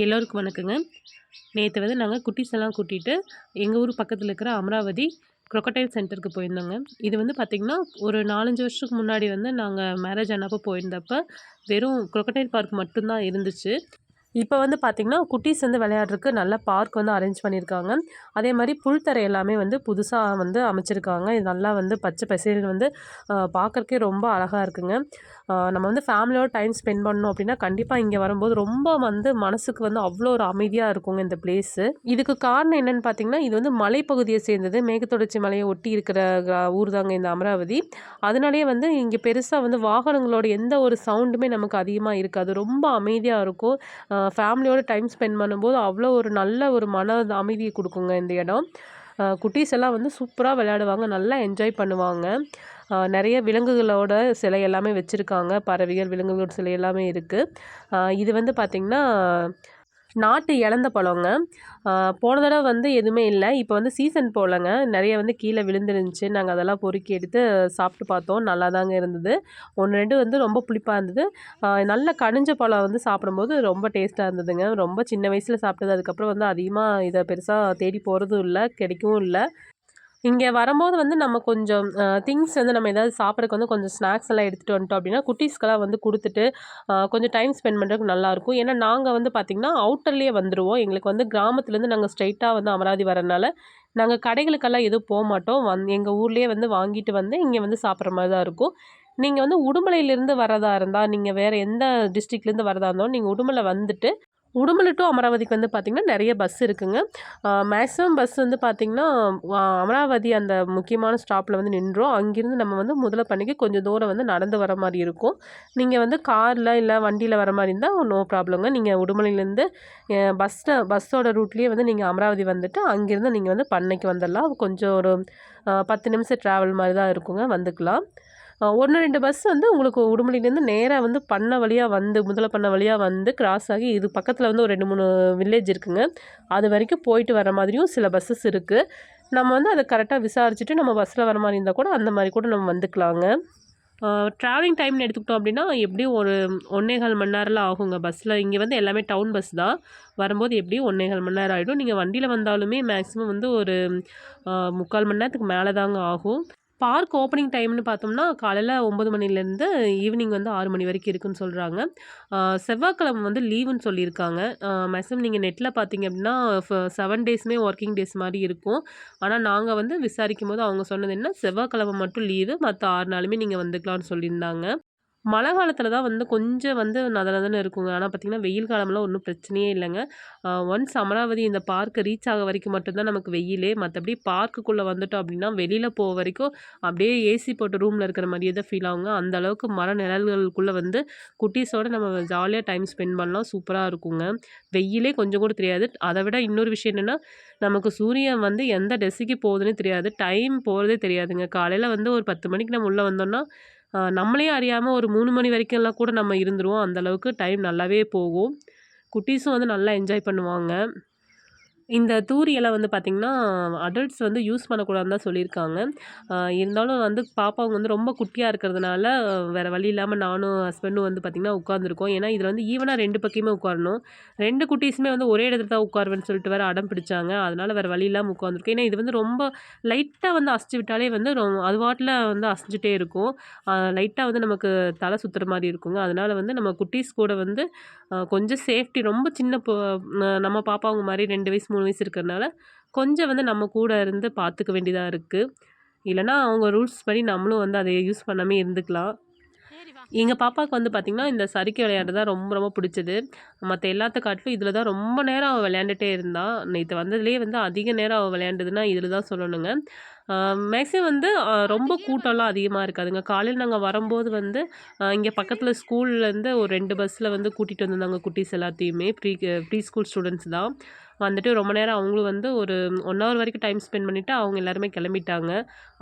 எல்லோருக்கும் வணக்கங்க. நேற்று வந்து நாங்கள் குட்டீஸ் எல்லாம் கூட்டிகிட்டு எங்கள் ஊர் பக்கத்தில் இருக்கிற அமராவதி crocodile சென்டருக்கு போயிருந்தோங்க. இது வந்து பார்த்திங்கன்னா ஒரு நாலஞ்சு வருஷத்துக்கு முன்னாடி வந்து நாங்கள் மேரேஜ் ஆனப்போ போயிருந்தப்ப வெறும் crocodile பார்க் மட்டும்தான் இருந்துச்சு. இப்போ வந்து பார்த்திங்கன்னா குட்டீஸ் வந்து விளையாடுறதுக்கு நல்ல பார்க் வந்து அரேஞ்ச் பண்ணியிருக்காங்க அதே மாதிரி புல்தரை எல்லாமே வந்து புதுசாக வந்து அமைச்சிருக்காங்க. இது நல்லா வந்து பச்சை பசேல் வந்து பார்க்குறக்கே ரொம்ப அழகாக இருக்குங்க. நம்ம வந்து ஃபேமிலியோட டைம் ஸ்பெண்ட் பண்ணோம் அப்படின்னா கண்டிப்பாக இங்கே வரும்போது ரொம்ப வந்து மனசுக்கு வந்து அவ்வளோ ஒரு அமைதியாக இருக்குங்க இந்த பிளேஸு இதுக்கு காரணம் என்னன்னு பார்த்தீங்கன்னா இது வந்து மலைப்பகுதியை சேர்ந்தது. மேகத்தொடர்ச்சி மலையை ஒட்டி இருக்கிற கிரா- ஊர் தாங்க இந்த அமராவதி. அதனாலேயே வந்து இங்கே பெருசாக வந்து வாகனங்களோட எந்த ஒரு சவுண்டுமே நமக்கு அதிகமாக இருக்காது. ரொம்ப அமைதியாக இருக்கும். ஃபேமிலியோட டைம் ஸ்பெண்ட் பண்ணும்போது அவ்வளோ ஒரு நல்ல ஒரு மன அமைதியை கொடுக்குங்க இந்த இடம். குட்டீஸ் எல்லாம் வந்து சூப்பராக விளையாடுவாங்க. நல்லா என்ஜாய் பண்ணுவாங்க. நிறைய விலங்குகளோட சிலை எல்லாமே வச்சுருக்காங்க. பறவைகள் விலங்குகளோட சிலை எல்லாமே இருக்குது இது வந்து பார்த்திங்கன்னா நாட்டு இழந்த பழங்க. போன தடவை வந்து எதுவுமே இல்லை. இப்போ வந்து சீசன் போலங்க. நிறைய வந்து கீழே விழுந்துருந்துச்சு. நாங்கள் அதெல்லாம் பொறுக்கி எடுத்து சாப்பிட்டு பார்த்தோம். நல்லா தாங்க இருந்தது. ஒன்று ரெண்டு வந்து ரொம்ப புளிப்பாக இருந்தது. நல்ல கனிஞ்ச பழம் வந்து சாப்பிடும்போது ரொம்ப டேஸ்ட்டாக இருந்ததுங்க. ரொம்ப சின்ன வயசில் சாப்பிட்டது. அதுக்கப்புறம் வந்து அதிகமாக இதை பெருசாக தேடி போகிறதும் இல்லை. கிடைக்கவும் இல்லை. இங்கே வரும்போது வந்து நம்ம கொஞ்சம் திங்ஸ் வந்து நம்ம ஏதாவது சாப்பிட்றதுக்கு வந்து கொஞ்சம் ஸ்நாக்ஸ் எல்லாம் எடுத்துகிட்டு வந்துட்டோம் அப்படின்னா குட்டீஸ்க்கெல்லாம் வந்து கொடுத்துட்டு கொஞ்சம் டைம் ஸ்பெண்ட் பண்ணுறதுக்கு நல்லாயிருக்கும் ஏன்னா நாங்கள் வந்து பார்த்திங்கன்னா அவுட்டர்லேயே வந்துடுவோம் எங்களுக்கு வந்து கிராமத்துலேருந்து நாங்கள் ஸ்ட்ரைட்டாக வந்து அமராவதி வரனால நாங்கள் கடைகளுக்கெல்லாம் எதுவும் போக மாட்டோம். வந் எங்கள் ஊர்லேயே வந்து வாங்கிட்டு வந்து இங்கே வந்து சாப்பிட்ற மாதிரி தான் இருக்கும். நீங்கள் வந்து உடுமலையிலேருந்து வரதா இருந்தால் நீங்கள் வேறு எந்த டிஸ்ட்ரிக்ட்லேருந்து வரதா இருந்தாலும் நீங்கள் உடுமலை வந்துட்டு உடுமலை டு அமராவதிக்கு வந்து பார்த்திங்கன்னா நிறைய பஸ் இருக்குங்க. மேக்ஸிமம் பஸ் வந்து பார்த்திங்கன்னா அமராவதி அந்த முக்கியமான ஸ்டாப்பில் வந்து நின்றோம். அங்கேருந்து நம்ம வந்து முதல பண்ணிக்கு கொஞ்சம் தூரம் வந்து நடந்து வர மாதிரி இருக்கும். நீங்கள் வந்து காரில் இல்லை வண்டியில் வர மாதிரி இருந்தால் நோ ப்ராப்ளங்க நீங்கள் உடுமலையிலேருந்து பஸ்ஸில் பஸ்ஸோட ரூட்லேயே வந்து நீங்கள் அமராவதி வந்துட்டு அங்கேருந்து நீங்கள் வந்து பண்ணைக்கு வந்துடலாம் கொஞ்சம் ஒரு பத்து நிமிஷம் ட்ராவல் மாதிரி தான் இருக்குங்க. வந்துக்கலாம். ஒன்று ரெண்டு பஸ் வந்து உங்களுக்கு உடுமலையிலேருந்து நேராக வந்து பண்ண வழியாக வந்து முதல பண்ண வழியாக வந்து கிராஸ் ஆகி இது பக்கத்தில் வந்து ஒரு ரெண்டு மூணு வில்லேஜ் இருக்குங்க. அது வரைக்கும் போயிட்டு வர மாதிரியும் சில பஸ்ஸஸ் இருக்குது நம்ம வந்து அதை கரெக்டாக விசாரிச்சுட்டு நம்ம பஸ்ஸில் வர மாதிரி இருந்தால் கூட அந்த மாதிரி கூட நம்ம வந்துக்கலாங்க. ட்ராவலிங் டைம்னு எடுத்துக்கிட்டோம் அப்படின்னா எப்படியும் ஒரு ஒன்னேகால் மணி நேரில் ஆகுங்க பஸ்ஸில் இங்கே வந்து எல்லாமே டவுன் பஸ் தான். வரும்போது எப்படியும் ஒன்னேகால் மணி நேரம் ஆகிடும் நீங்கள் வண்டியில் வந்தாலுமே மேக்ஸிமம் வந்து ஒரு முக்கால் மணி நேரத்துக்கு மேலே தாங்க ஆகும். பார்க் ஓப்பனிங் டைம்னு பார்த்தோம்னா காலையில் ஒம்பது மணிலேருந்து ஈவினிங் வந்து ஆறு மணி வரைக்கும் இருக்குன்னு சொல்கிறாங்க செவ்வாய்க்கிழமை வந்து லீவுன்னு சொல்லியிருக்காங்க. மேக்ஸிமம் நீங்கள் நெட்டில் பார்த்தீங்க அப்படின்னா செவன் டேஸுமே ஒர்க்கிங் டேஸ் மாதிரி இருக்கும். ஆனால் நாங்கள் வந்து விசாரிக்கும் போது அவங்க சொன்னது என்ன? செவ்வாய்க்கிழமை மட்டும் லீவு மற்ற ஆறு நாளுமே நீங்கள் வந்துக்கலாம்னு சொல்லியிருந்தாங்க. மழை காலத்தில் தான் வந்து கொஞ்சம் வந்து நதநதுன்னு இருக்குங்க. ஆனால் பார்த்திங்கன்னா வெயில் காலம்லாம் ஒன்றும் பிரச்சனையே இல்லைங்க. ஒன்ஸ் அமராவதி இந்த பார்க்கை ரீச் ஆக வரைக்கும் மட்டும்தான் நமக்கு வெயிலே. மற்றபடி பார்க்குக்குள்ளே வந்துட்டோம் அப்படின்னா வெளியில் போக வரைக்கும் அப்படியே ஏசி போட்ட ரூமில் இருக்கிற மாதிரியே தான் ஃபீல் ஆகுங்க. அந்த அளவுக்கு மர நிழல்களுக்குள்ளே வந்து குட்டீஸோட நம்ம ஜாலியாக டைம் ஸ்பெண்ட் பண்ணலாம். சூப்பராக இருக்குங்க. வெயிலே கொஞ்சம் கூட தெரியாது. அதை விட இன்னொரு விஷயம் என்னென்னா நமக்கு சூரியன் வந்து எந்த டெசிக்கு போகுதுன்னு தெரியாது. டைம் போகிறதே தெரியாதுங்க. காலையில் வந்து ஒரு பத்து மணிக்கு நம்ம உள்ளே வந்தோம்னா நம்மளே அறியாமல் ஒரு மூணு மணி வரைக்கும்லாம் கூட நம்ம இருந்துருவோம். அந்த அளவுக்கு டைம் நல்லாவே போகும். குட்டீஸும் வந்து நல்லா என்ஜாய் பண்ணுவாங்க. இந்த தூரி இலை வந்து பார்த்திங்கன்னா அடல்ட்ஸ் வந்து யூஸ் பண்ணக்கூடாதுன்னு தான் சொல்லியிருக்காங்க. இருந்தாலும் வந்து பாப்பாவுங்க வந்து ரொம்ப குட்டியாக இருக்கிறதுனால வேறு வழி இல்லாமல் நானும் ஹஸ்பண்டும் வந்து பார்த்திங்கன்னா உட்காந்துருக்கோம் ஏன்னா இதில் வந்து ஈவனாக ரெண்டு பக்கமே உட்காரணும். ரெண்டு குட்டீஸுமே வந்து ஒரே இடத்துல தான் உட்காருவேன்னு சொல்லிட்டு வேறு அடம் பிடிச்சாங்க. அதனால் வேறு வழி இல்லாமல் உட்காந்துருக்கோம் ஏன்னா இது வந்து ரொம்ப லைட்டாக வந்து அசைச்சு விட்டாலே வந்து ரொ அது வாட்டில் வந்து அசைஞ்சிட்டே இருக்கும். லைட்டாக வந்து நமக்கு தலை சுற்றுற மாதிரி இருக்குங்க. அதனால் வந்து நம்ம குட்டீஸ் கூட வந்து கொஞ்சம் சேஃப்டி ரொம்ப சின்ன நம்ம பாப்பாவுங்க மாதிரி ரெண்டு வயசு மூணு வயசு இருக்கிறனால கொஞ்சம் வந்து நம்ம கூட இருந்து பார்த்துக்க வேண்டியதாக இருக்குது இல்லைன்னா அவங்க ரூல்ஸ் படி நம்மளும் வந்து அதை யூஸ் பண்ணாமே இருந்துக்கலாம். எங்கள் பாப்பாவுக்கு வந்து பார்த்திங்கன்னா இந்த சறுக்கி விளையாட்டு தான் ரொம்ப ரொம்ப பிடிச்சது. மற்ற எல்லாத்த காட்டிலும் இதில் தான் ரொம்ப நேரம் அவள் விளையாண்டுட்டே இருந்தாள் நேற்று வந்ததுலேயே வந்து அதிக நேரம் அவள் விளையாண்டதுன்னா இதில் தான் சொல்லணுங்க. மேக்ஸிமம் வந்து ரொம்ப கூட்டம்லாம் அதிகமாக இருக்காதுங்க. காலையில் நாங்கள் வரும்போது வந்து இங்கே பக்கத்தில் ஸ்கூல்லேருந்து ஒரு ரெண்டு பஸ்ஸில் வந்து கூட்டிகிட்டு வந்திருந்தாங்க குட்டீஸ் எல்லாத்தையுமே. ப்ரீ ப்ரீ ஸ்கூல் ஸ்டூடெண்ட்ஸ் தான். வந்துட்டு ரொம்ப நேரம் அவங்களும் வந்து ஒரு ஒன் ஹவர் வரைக்கும் டைம் ஸ்பெண்ட் பண்ணிவிட்டு அவங்க எல்லாருமே கிளம்பிட்டாங்க.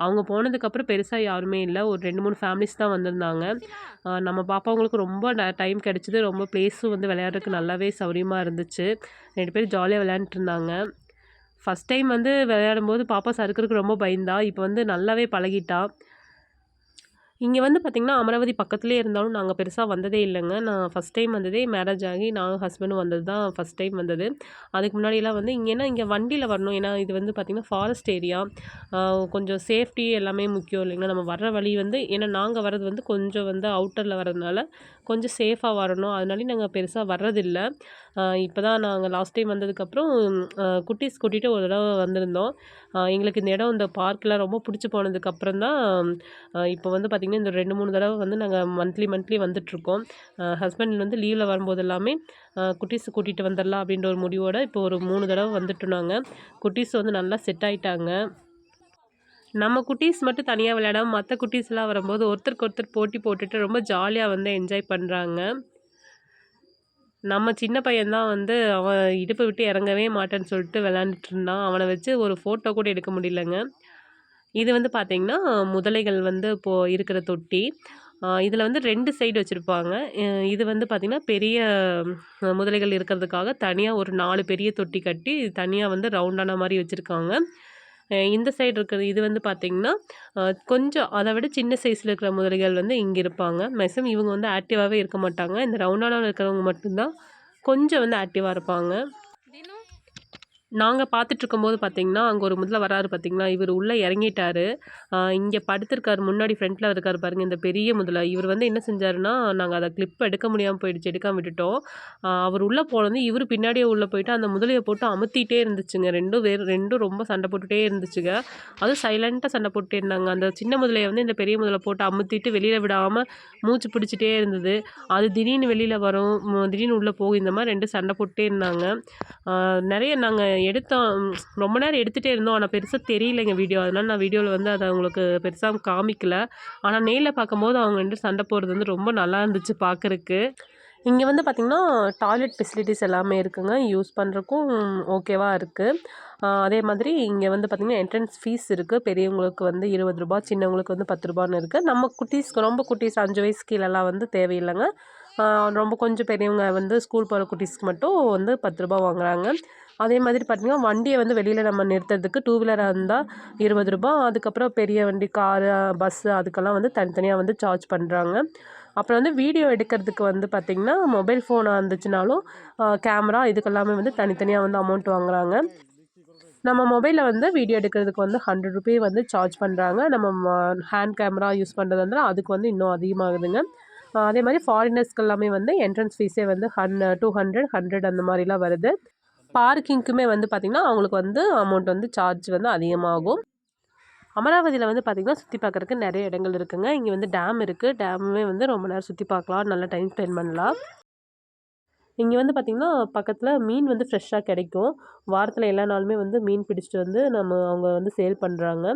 அவங்க போனதுக்கப்புறம் பெருசாக யாருமே இல்லை. ஒரு ரெண்டு மூணு ஃபேமிலிஸ் தான் வந்திருந்தாங்க. நம்ம பாப்பாங்களுக்கு ரொம்ப டைம் கிடச்சிது. ரொம்ப ப்ளேஸும் வந்து விளையாடுறதுக்கு நல்லாவே சௌரியமாக இருந்துச்சு. ரெண்டு பேரும் ஜாலியாக விளையாண்டுட்டு இருந்தாங்க. ஃபஸ்ட் டைம் வந்து விளையாடும் போது பாப்பா சறுக்கிறதுக்கு ரொம்ப பயந்தா. இப்போ வந்து நல்லாவே பழகிட்டா. இங்கே வந்து பார்த்திங்கன்னா அமராவதி பக்கத்துலேயே இருந்தாலும் நாங்கள் பெருசாக வந்ததே இல்லைங்க. நான் ஃபஸ்ட் டைம் வந்ததே மேரேஜ் ஆகி நானும் ஹஸ்பண்டும் வந்தது தான் ஃபஸ்ட் டைம் வந்தது. அதுக்கு முன்னாடியெல்லாம் வந்து இங்கே ஏன்னா இங்கே வண்டியில் வரணும். ஏன்னா இது வந்து பார்த்திங்கன்னா ஃபாரஸ்ட் ஏரியா கொஞ்சம் சேஃப்டி எல்லாமே முக்கியம் இல்லைங்களா? நம்ம வர்ற வழி வந்து ஏன்னா நாங்கள் வர்றது வந்து கொஞ்சம் வந்து அவுட்டரில் வரதுனால கொஞ்சம் சேஃபாக வரணும். அதனால நாங்கள் பெருசாக வர்றதில்லை. இப்போ தான் நாங்கள் லாஸ்ட் டைம் வந்ததுக்கப்புறம் குட்டீஸ் கூட்டிகிட்டு ஒரு தடவை வந்திருந்தோம். எங்களுக்கு இந்த இடம் இந்த பார்க்கெலாம் ரொம்ப பிடிச்சி போனதுக்கப்புறம் தான் இப்போ வந்து பார்த்திங்கன்னா இந்த ரெண்டு மூணு தடவை வந்து நாங்கள் மந்த்லி மந்த்லி வந்துட்ருக்கோம் ஹஸ்பண்ட் வந்து லீவில் வரும்போது எல்லாமே குட்டீஸ் கூட்டிகிட்டு வந்துடலாம் அப்படின்ற ஒரு முடிவோடு இப்போ ஒரு மூணு தடவை வந்துட்டோம் நாங்கள் குட்டீஸ் வந்து நல்லா செட் ஆகிட்டாங்க நம்ம குட்டீஸ் மட்டும் தனியாக விளையாடாமல் மற்ற குட்டீஸ்லாம் வரும்போது ஒருத்தருக்கு ஒருத்தர் போட்டி போட்டுட்டு ரொம்ப ஜாலியாக வந்து என்ஜாய் பண்ணுறாங்க நம்ம சின்ன பையன்தான் வந்து அவன் இடுப்பை விட்டு இறங்கவே மாட்டேன்னு சொல்லிட்டு விளாண்டுட்டு இருந்தான். அவனை வச்சு ஒரு ஃபோட்டோ கூட எடுக்க முடியலங்க. இது வந்து பார்த்திங்கன்னா முதலைகள் வந்து இப்போது இருக்கிற தொட்டி. இதில் வந்து ரெண்டு சைடு வச்சுருப்பாங்க. இது வந்து பார்த்திங்கன்னா பெரிய முதலைகள் இருக்கிறதுக்காக தனியாக ஒரு நாலு பெரிய தொட்டி கட்டி தனியாக வந்து ரவுண்டான மாதிரி வச்சுருக்காங்க. இந்த சைடு இருக்கிறது இது வந்து பார்த்திங்கன்னா கொஞ்சம் அதை விட சின்ன சைஸில் இருக்கிற முதலைகள் வந்து இங்கே இருப்பாங்க. மேக்ஸிமம் இவங்க வந்து ஆக்டிவாகவே இருக்க மாட்டாங்க. இந்த ரவுண்டான இருக்கிறவங்க மட்டும்தான் கொஞ்சம் வந்து ஆக்டிவாக இருப்பாங்க. நாங்கள் பார்த்துட்ருக்கும்போது பார்த்தீங்கன்னா அங்கே ஒரு முதல்ல வராரு பார்த்தீங்களா இவர் உள்ளே இறங்கிட்டாரு இங்கே படுத்திருக்காரு முன்னாடி ஃப்ரண்ட்டில் இருக்கார் பாருங்கள் இந்த பெரிய முதல்ல இவர் வந்து என்ன செஞ்சாருன்னா நாங்கள் அதை கிளிப் எடுக்க முடியாமல் போயிடுச்சு எடுக்காம விட்டுட்டோம். அவர் உள்ளே போனது இவர் பின்னாடியே உள்ளே போயிட்டு அந்த முதலையை போட்டு அமுத்திட்டே இருந்துச்சுங்க. ரெண்டும் வேறு ரெண்டும் ரொம்ப சண்டை போட்டுகிட்டே இருந்துச்சுங்க. அதுவும் சைலண்ட்டாக சண்டை போட்டுட்டே இருந்தாங்க. அந்த சின்ன முதலையை வந்து இந்த பெரிய முதலை போட்டு அமுத்திட்டு வெளியில் விடாமல் மூச்சு பிடிச்சிட்டே இருந்தது. அது திடீர்னு வெளியில் வரும் திடீர்னு உள்ளே போகும் இந்த மாதிரி ரெண்டு சண்டை போட்டுட்டே இருந்தாங்க. நிறைய நாங்கள் எடுத்தோம் ரொம்ப நேரம் எடுத்துகிட்டே இருந்தோம். ஆனால் பெருசாக தெரியலைங்க வீடியோ. அதனால் நான் வீடியோவில் வந்து அதை அவங்களுக்கு பெருசாக காமிக்கல. ஆனால் நேரில் பார்க்கும்போது அவங்க வந்து சண்டை போடுறது வந்து ரொம்ப நல்லா இருந்துச்சு பார்க்குறக்கு இங்கே வந்து பார்த்திங்கன்னா டாய்லெட் ஃபெசிலிட்டிஸ் எல்லாமே இருக்குங்க. யூஸ் பண்ணுறக்கும் ஓகேவாக இருக்குது அதே மாதிரி இங்கே வந்து பார்த்திங்கன்னா என்ட்ரன்ஸ் ஃபீஸ் இருக்குது பெரியவங்களுக்கு வந்து இருபது ரூபா சின்னவங்களுக்கு வந்து பத்து ரூபான்னு இருக்குது நம்ம குட்டீஸ்க்கு ரொம்ப குட்டீஸ் அஞ்சு வயசு கீழெல்லாம் வந்து தேவையில்லைங்க. ரொம்ப கொஞ்சம் பெரியவங்க வந்து ஸ்கூல் போகிற குட்டீஸ்க்கு மட்டும் வந்து பத்து ரூபா வாங்குகிறாங்க அதே மாதிரி பார்த்திங்கன்னா வண்டியை வந்து வெளியில் நம்ம நிறுத்துறதுக்கு டூ வீலராக இருந்தால் இருபது ரூபா அதுக்கப்புறம் பெரிய வண்டி காரு பஸ்ஸு அதுக்கெல்லாம் வந்து தனித்தனியாக வந்து சார்ஜ் பண்ணுறாங்க அப்புறம் வந்து வீடியோ எடுக்கிறதுக்கு வந்து பார்த்திங்கன்னா மொபைல் ஃபோனாக இருந்துச்சுனாலும் கேமரா இதுக்கெல்லாமே வந்து தனித்தனியாக வந்து அமௌண்ட் வாங்குறாங்க. நம்ம மொபைலில் வந்து வீடியோ எடுக்கிறதுக்கு வந்து ஹண்ட்ரட் ருபீ வந்து சார்ஜ் பண்ணுறாங்க நம்ம ஹேண்ட் கேமரா யூஸ் பண்ணுறது வந்து அதுக்கு வந்து இன்னும் அதிகமாகுதுங்க. அதே மாதிரி ஃபாரினர்ஸ்க்கு எல்லாமே வந்து என்ட்ரன்ஸ் ஃபீஸே வந்து ஹன் டூ ஹண்ட்ரட் ஹண்ட்ரட் அந்த மாதிரிலாம் வருது. பார்க்கிங்க்குமே வந்து பார்த்திங்கன்னா அவங்களுக்கு வந்து அமௌண்ட் வந்து சார்ஜ் வந்து அதிகமாகும். அமராவதியில் வந்து பார்த்திங்கன்னா சுற்றி பார்க்குறக்கு நிறைய இடங்கள் இருக்குங்க. இங்கே வந்து டேம் இருக்குது டேமுமே வந்து ரொம்ப நேரம் சுற்றி பார்க்கலாம் நல்லா டைம் ஸ்பெண்ட் பண்ணலாம். இங்கே வந்து பார்த்திங்கன்னா பக்கத்தில் மீன் வந்து ஃப்ரெஷ்ஷாக கிடைக்கும். வாரத்தில் எல்லா நாளுமே வந்து மீன் பிடிச்சிட்டு வந்து நம்ம அவங்க வந்து சேல் பண்ணுறாங்க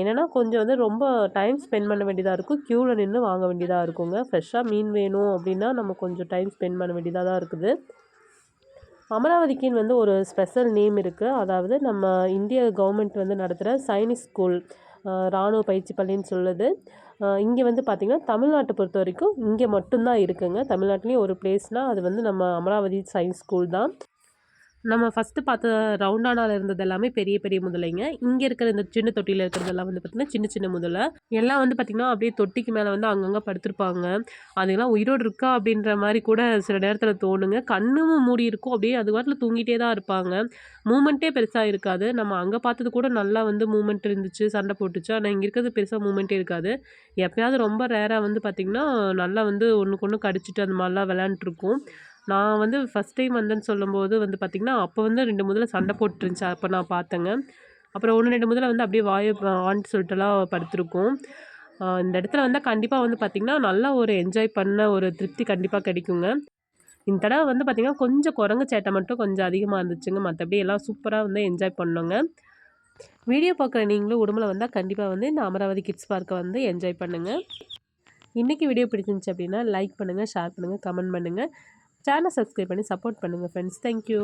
என்னென்னா கொஞ்சம் வந்து ரொம்ப டைம் ஸ்பெண்ட் பண்ண வேண்டியதாக இருக்கும். க்யூவில் நின்று வாங்க வேண்டியதாக இருக்குங்க. ஃப்ரெஷ்ஷாக மீன் வேணும் அப்படின்னா நம்ம கொஞ்சம் டைம் ஸ்பெண்ட் பண்ண வேண்டியதாக தான் இருக்குது. அமராவதிக்குன்னு வந்து ஒரு ஸ்பெஷல் நேம் இருக்குது அதாவது நம்ம இந்திய கவர்மெண்ட் வந்து நடத்துகிற சைனிஸ் ஸ்கூல் இராணுவ பயிற்சி பள்ளின்னு சொல்லுது. இங்கே வந்து பார்த்திங்கன்னா தமிழ்நாட்டை பொறுத்த வரைக்கும் இங்கே மட்டும்தான் இருக்குங்க. தமிழ்நாட்டிலையும் ஒரு பிளேஸ்னால் அது வந்து நம்ம அமராவதி சயின்ஸ் ஸ்கூல் தான். நம்ம ஃபஸ்ட்டு பார்த்த ரவுண்டானாவில் இருந்தது எல்லாமே பெரிய பெரிய முதலைங்க. இங்கே இருக்கிற இந்த சின்ன தொட்டியில் இருக்கிறதெல்லாம் வந்து பார்த்திங்கன்னா சின்ன சின்ன முதலை. எல்லாம் வந்து பார்த்திங்கன்னா அப்படியே தொட்டிக்கு மேலே வந்து அங்கங்கே படுத்திருப்பாங்க. அதுக்கெல்லாம் உயிரோடு இருக்கா அப்படின்ற மாதிரி கூட சில நேரத்தில் தோணுங்க. கண்ணும் மூடி இருக்கும். அப்படியே அது வாட்டில் தூங்கிட்டே தான் இருப்பாங்க. மூமெண்ட்டே பெருசாக இருக்காது. நம்ம அங்கே பார்த்தது கூட நல்லா வந்து மூமெண்ட் இருந்துச்சு சண்டை போட்டுச்சு. ஆனால் இங்கே இருக்கிறது பெருசாக மூமெண்ட்டே இருக்காது. எப்பயாவது ரொம்ப ரேராக வந்து பார்த்திங்கன்னா நல்லா வந்து ஒன்றுக்கு ஒன்று கடிச்சிட்டு அந்த மாதிரிலாம் விளையாண்டுருக்கும். நான் வந்து ஃபஸ்ட் டைம் வந்தேன்னு சொல்லும்போது வந்து பார்த்திங்கன்னா அப்போ வந்து ரெண்டு முதல்ல சண்டை போட்டுருந்துச்சு. அப்போ நான் பார்த்தேங்க அப்புறம் ஒன்று ரெண்டு முதல்ல வந்து அப்படியே வாயை ஆன்ட்டு சொல்லிட்டுலாம் படுத்துருக்கும். இந்த இடத்துல வந்தால் கண்டிப்பாக வந்து பார்த்திங்கன்னா நல்லா ஒரு என்ஜாய் பண்ண ஒரு திருப்தி கண்டிப்பாக கிடைக்குங்க. இந்த தடவை வந்து பார்த்திங்கன்னா கொஞ்சம் குரங்கு சேட்டை மட்டும் கொஞ்சம் அதிகமாக இருந்துச்சுங்க. மற்றபடி எல்லாம் சூப்பராக வந்து என்ஜாய் பண்ணோங்க. வீடியோ பார்க்குற நீங்களும் உடம்புல வந்தால் கண்டிப்பாக வந்து இந்த அமராவதி கிட்ஸ் பார்க்கை வந்து என்ஜாய் பண்ணுங்கள் இன்றைக்கி வீடியோ பிடிச்சிருந்துச்சு அப்படின்னா லைக் பண்ணுங்கள் ஷேர் பண்ணுங்கள் கமெண்ட் பண்ணுங்கள் சேனல் சப்ஸ்கிரைப் பண்ணி சப்போர்ட் பண்ணுங்கள் ஃப்ரெண்ட்ஸ் தேங்க்யூ